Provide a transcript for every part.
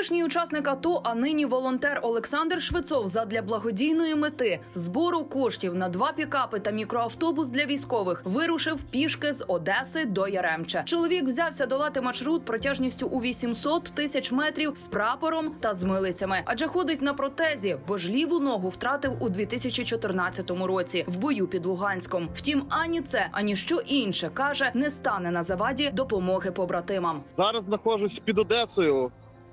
Колишній учасник АТО, а нині волонтер Олександр Швецов задля благодійної мети збору коштів на два пікапи та мікроавтобус для військових вирушив пішки з Одеси до Яремча. Чоловік взявся долати маршрут протяжністю у 800 тисяч метрів з прапором та з милицями, адже ходить на протезі, бо ж ліву ногу втратив у 2014 році в бою під Луганськом. Втім, ані це, ані що інше каже, не стане на заваді допомоги побратимам. Зараз знаходжусь під Одесою.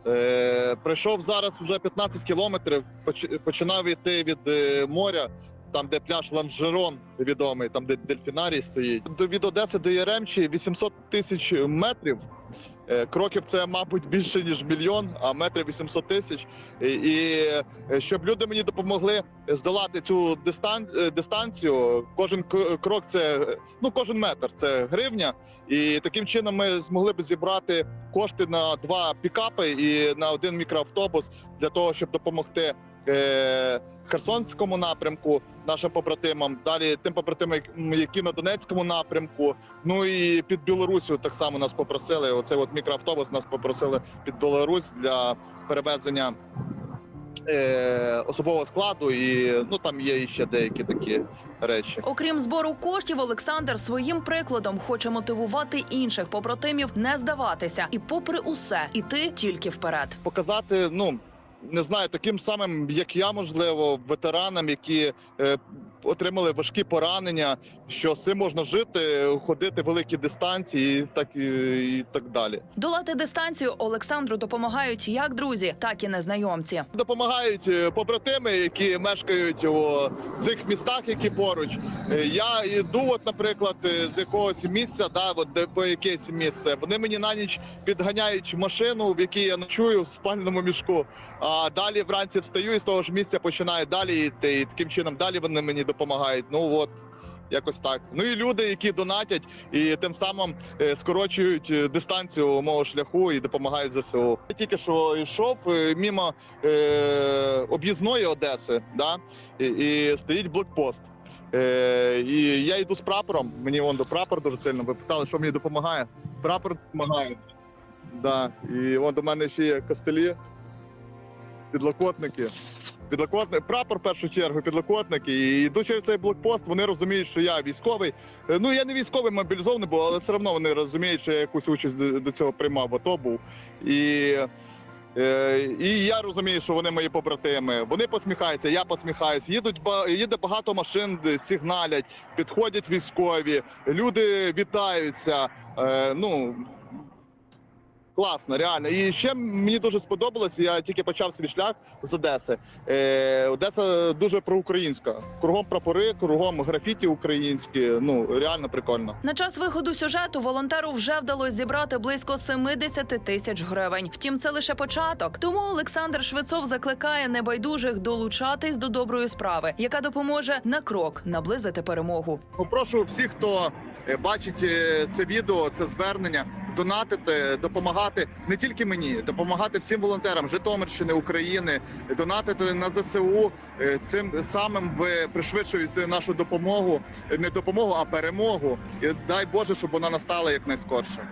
Е, прийшов зараз вже 15 кілометрів. поч- починав йти від е, моря, там де пляж Ланжерон відомий, там де дельфінарій стоїть. Від Одеси до Яремчі 800 тисяч метрів. Е, Кроків це, мабуть, більше ніж мільйон, а метрів 800 тисяч. І, е, щоб люди мені допомогли здолати цю е, дистанцію, кожен крок це ну кожен метр це гривня. І таким чином ми змогли б зібрати кошти на два пікапи і на один мікроавтобус для того, щоб допомогти Херсонському напрямку нашим побратимам. Далі тим побратимам, які на Донецькому напрямку. Ну і під Білорусю так само нас попросили. Оцей от мікроавтобус нас попросили під Білорусь для перевезення. Е, особового складу, і ну там є іще деякі такі речі. Окрім збору коштів, Олександр своїм прикладом хоче мотивувати інших побратимів не здаватися і, попри усе, іти тільки вперед. показати, ну не знаю, таким самим, як я, можливо, ветеранам, які е, отримали важкі поранення, що з цим можна жити, ходити великі дистанції, і так і, і так далі. Долати дистанцію Олександру допомагають як друзі, так і незнайомці. Допомагають е, побратими, які мешкають у цих містах, які поруч. Е, Я йду, от, наприклад, е, з якогось місця, да, от де по якесь місце. Вони мені на ніч підганяють машину, в якій я ночую в спальному мішку. А далі вранці встаю і з того ж місця починаю далі йти. І таким чином далі вони мені допомагають. Ну от. Якось так. Ну і люди, які донатять, і тим самим е, скорочують е, дистанцію мого шляху і допомагають ЗСУ. Я тільки що йшов е, мимо е, об'їзної Одеси, да, і, і стоїть блокпост. Е, і я йду з прапором. Мені вон до прапор дуже сильно. Ви питали, що мені допомагає. Прапор допомагає. Да. І вон до мене ще є костелі, підлокотники. Підлокотник, прапор в першу чергу, підлокотники. І йду через цей блокпост. Вони розуміють, що я військовий. Е, Ну я не військовий мобілізований, був, але все одно вони розуміють, що я якусь участь до, цього приймав, в АТО був. І, е, і я розумію, що вони мої побратими. Вони посміхаються, я посміхаюся. Їдуть їде багато машин, сигналять, підходять військові, люди вітаються. Е, ну класно, реально. І ще мені дуже сподобалось. Я тільки почав свій шлях з Одеси. Е, Одеса дуже проукраїнська. Кругом прапори, кругом графіті українські. Ну реально прикольно. На час виходу сюжету волонтеру вже вдалося зібрати близько 70 тисяч гривень. Втім, це лише початок. Тому Олександр Швецов закликає небайдужих долучатись до доброї справи, яка допоможе на крок наблизити перемогу. Попрошу всіх, хто е, бачить е, це відео, це звернення, донатити, допомагати не тільки мені, допомагати всім волонтерам Житомирщини, України, донатити на ЗСУ. Е, Цим самим ви пришвидшуєте нашу допомогу, Е, не допомогу, а перемогу. І дай Боже, щоб вона настала якнайскорше.